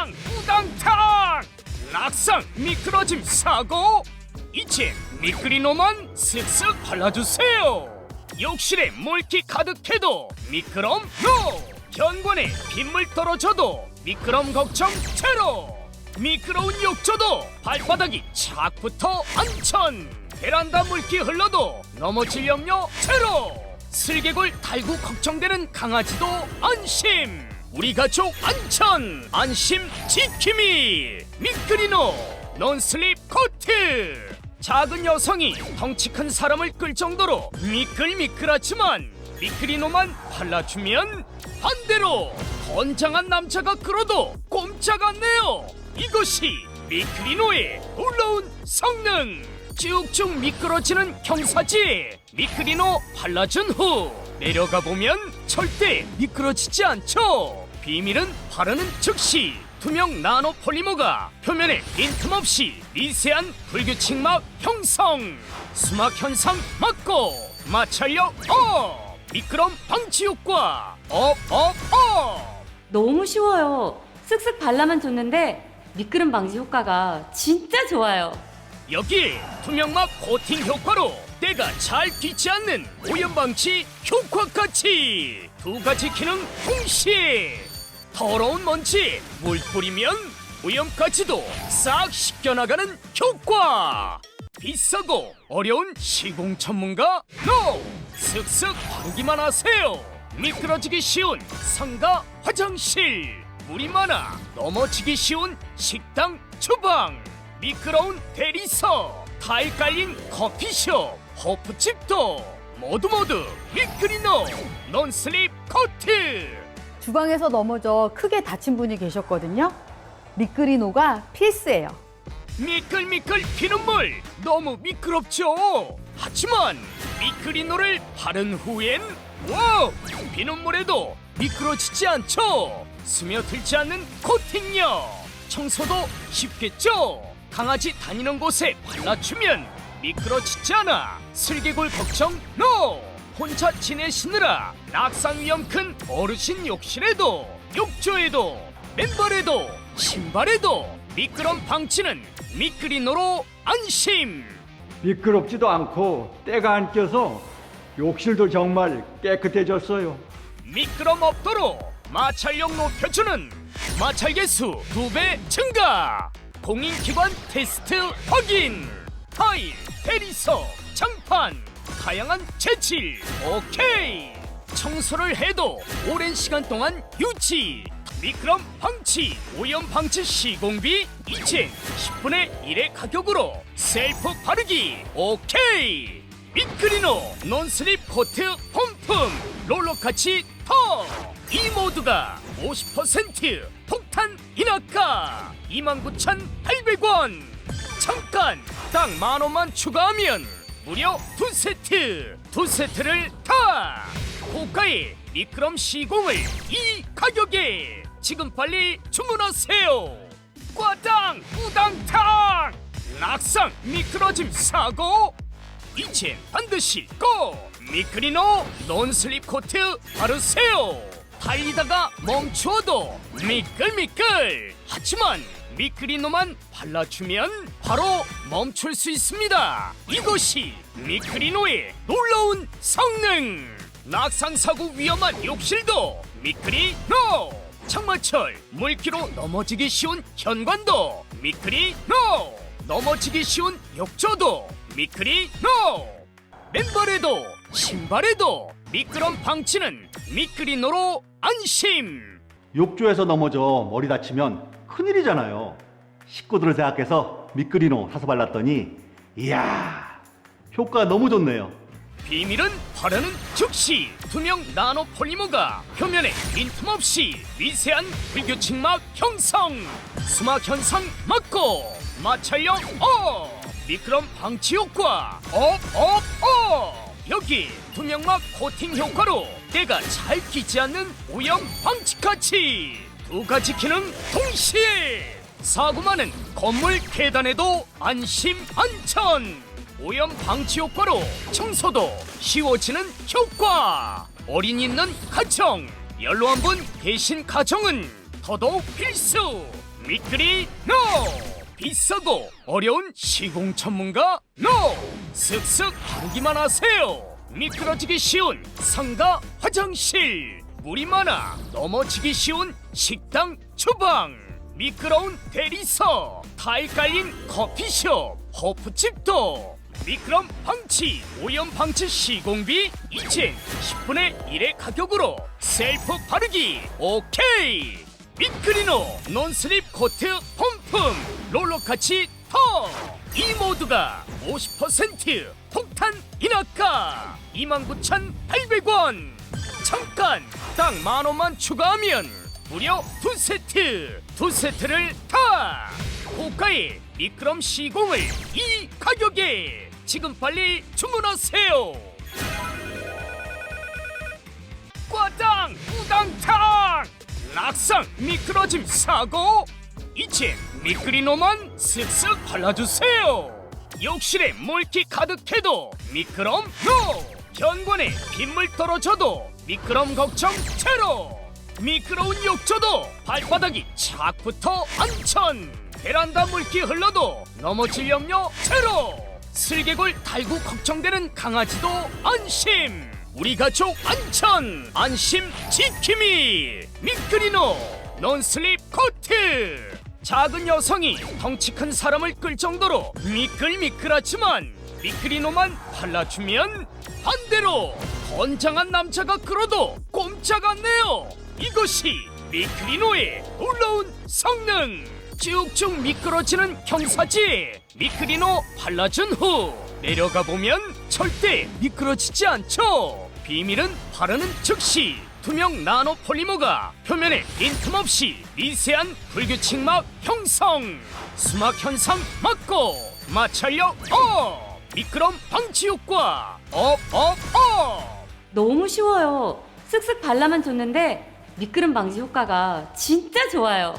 과당 우당탕 낙상 미끄러짐 사고. 이제 미끄리노만 쓱쓱 발라주세요. 욕실에 물기 가득해도 미끄럼 노 현관에 빗물 떨어져도 미끄럼 걱정 제로. 미끄러운 욕조도 발바닥이 착부터 안천. 베란다 물기 흘러도 넘어질 염려 제로. 슬개골 달고 걱정되는 강아지도 안심 우리 가족 안천 안심 지킴이 미끄리노 논슬립 코트. 작은 여성이 덩치 큰 사람을 끌 정도로 미끌미끌하지만 미끄리노만 발라주면 반대로 건장한 남자가 끌어도 꼼짝 않네요. 이것이 미크리노의 놀라운 성능. 쭉쭉 미끄러지는 경사지 미크리노 발라준 후 내려가 보면 절대 미끄러지지 않죠 비밀은 바르는 즉시. 투명 나노 폴리머가 표면에 빈틈 없이 미세한 불규칙막 형성. 수막 현상 막고 마찰력 업! 미끄럼 방지 효과 업업업! 너무 쉬워요. 쓱쓱 발라만 줬는데 미끄럼 방지 효과가 진짜 좋아요. 여기에 투명막 코팅 효과로 때가 잘 끼지 않는 오염 방지 효과까지 두 가지 기능 동시에 더러운 먼지에 물 뿌리면 오염까지도 싹 씻겨나가는 효과. 비싸고 어려운 시공 전문가 노 쓱쓱 바르기만 하세요. 미끄러지기 쉬운 상가 화장실. 물이 많아 넘어지기 쉬운 식당 주방. 미끄러운 대리석. 타일 깔린 커피숍. 호프집도. 모두 모두 미끄리노. 논슬립 코트 주방에서 넘어져 크게 다친 분이 계셨거든요. 미끄리노가 필수예요. 미끌미끌 피눈물 너무 미끄럽죠? 하지만 미끄리노를 바른 후엔 와우! 피눈물에도 미끄러지지 않죠? 스며들지 않는 코팅력 청소도 쉽겠죠? 강아지 다니는 곳에 발라주면 미끄러지지 않아. 슬개골 걱정 노 혼자 지내시느라 낙상 위험 큰 어르신 욕실에도 욕조에도 맨발에도 신발에도 미끄럼 방치는 미끄리노로 안심. 미끄럽지도 않고 때가 안 껴서 욕실도 정말 깨끗해졌어요. 미끄럼 없도록 마찰력 높여주는 마찰 개수 두 배 증가. 공인기관 테스트 확인. 타일 대리석 장판 다양한 재질 오케이. 청소를 해도 오랜 시간 동안 유지 미끄럼 방치 오염 방치 시공비 이제 10분의 1의 가격으로 셀프 바르기. 오케이. 미끄리노 논슬립 코트 폼품 롤러카치 터이 모두가 50% 폭탄 인하가 29,800원. 잠깐 딱 만원만 추가하면 무려 두 세트. 두 세트를 다! 고가의 미끄럼 시공을 이 가격에 지금 빨리 주문하세요. 과당 우당탕! 낙상 미끄러짐 사고! 이젠 반드시 꼭 미끄리노 논슬립 코트 바르세요. 달리다가 멈추어도 미끌미끌. 하지만 미끄리노만 발라주면 바로 멈출 수 있습니다. 이것이 미끄리노의 놀라운 성능! 낙상 사고 위험한 욕실도 미끄리노! 장마철 물기로 넘어지기 쉬운 현관도 미끄리노! 넘어지기 쉬운 욕조도 미끄리노! 맨발에도 신발에도 미끄럼 방치는 미끄리노로 안심 욕조에서 넘어져 머리 다치면 큰일이잖아요. 식구들을 생각해서 미끄리노 사서 발랐더니 이야 효과 너무 좋네요. 비밀은 바르는 즉시 투명 나노 폴리머가 표면에 빈틈 없이 미세한 불규칙막 형성 수막 현상 막고 마찰력 업 미끄럼 방치 효과 업업업 여기 투명막 코팅 효과로 때가 잘 끼지 않는 오염 두 가지 기능 동시에 사고 많은 건물 계단에도 안심 안전. 오염 방치 효과로 청소도 쉬워지는 효과. 어린이 있는 가정 연로 한 분 계신 가정은 더더욱 필수. 미끄리 노! 비싸고 어려운 시공 전문가 노! 쓱쓱 바르기만 하세요 미끄러지기 쉬운 상가 화장실. 물이 많아 넘어지기 쉬운 식당 주방. 미끄러운 대리석. 타일 깔린 커피숍. 호프집도. 미끄럼 방치. 오염 방치 시공비 이젠 10분의 1의 가격으로 셀프 바르기. 오케이. 미끄리노 논슬립 코트 폼품 롤러카치 터이 모두가 50% 폭탄 인하가 29,800원. 잠깐 딱 만원만 추가하면 무려 두 세트. 두 세트를 다! 고가의 미끄럼 시공을 이 가격에 지금 빨리 주문하세요. 꽈당 우당탕! 낙상 미끄러짐 사고! 이제 미끄리노만 쓱쓱 발라주세요 욕실에 물기 가득해도 미끄럼 노 현관에 빗물 떨어져도 미끄럼 걱정 제로! 미끄러운 욕조도 발바닥이 착부터 안천! 베란다 물기 흘러도 넘어질 염려 제로! 슬개골 달고 걱정되는 강아지도 안심! 우리 가족 안전 안심 지킴이! 미끄리노! 논슬립 코트 작은 여성이 덩치 큰 사람을 끌 정도로 미끌미끌하지만 미끄리노만 발라주면 반대로 건장한 남자가 끌어도 꼼짝 않네요. 이것이 미끄리노의 놀라운 성능. 쭉쭉 미끄러지는 경사지 미끄리노 발라준 후 내려가 보면 절대 미끄러지지 않죠. 비밀은 바르는 즉시 투명 나노 폴리머가 표면에 빈틈없이 미세한 불규칙막 형성. 수막 현상 막고 마찰력 업! 미끄럼 방지 효과 업 업 업! 너무 쉬워요. 쓱쓱 발라만 줬는데 미끄럼 방지 효과가 진짜 좋아요.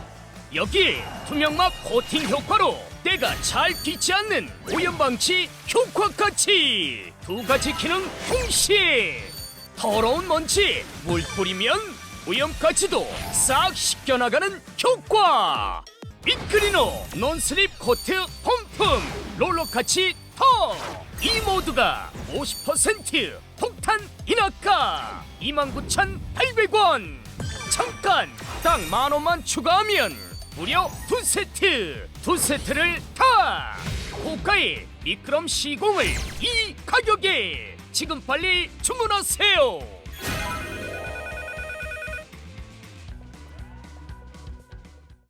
여기에 투명막 코팅 효과로 때가 잘 끼지 않는 오염 방지 효과까지 두 가지 기능 동시에 더러운 먼지 물 뿌리면 오염까지도 싹 씻겨나가는 효과. 미끄리노 논슬립 코트 폼품 롤러카치 터 이 모두가 50% 폭탄 인하가 29,800원. 잠깐 딱 만원만 추가하면 무려 두 세트. 두 세트를 다! 고가의 미끄럼 시공을 이 가격에 지금 빨리 주문하세요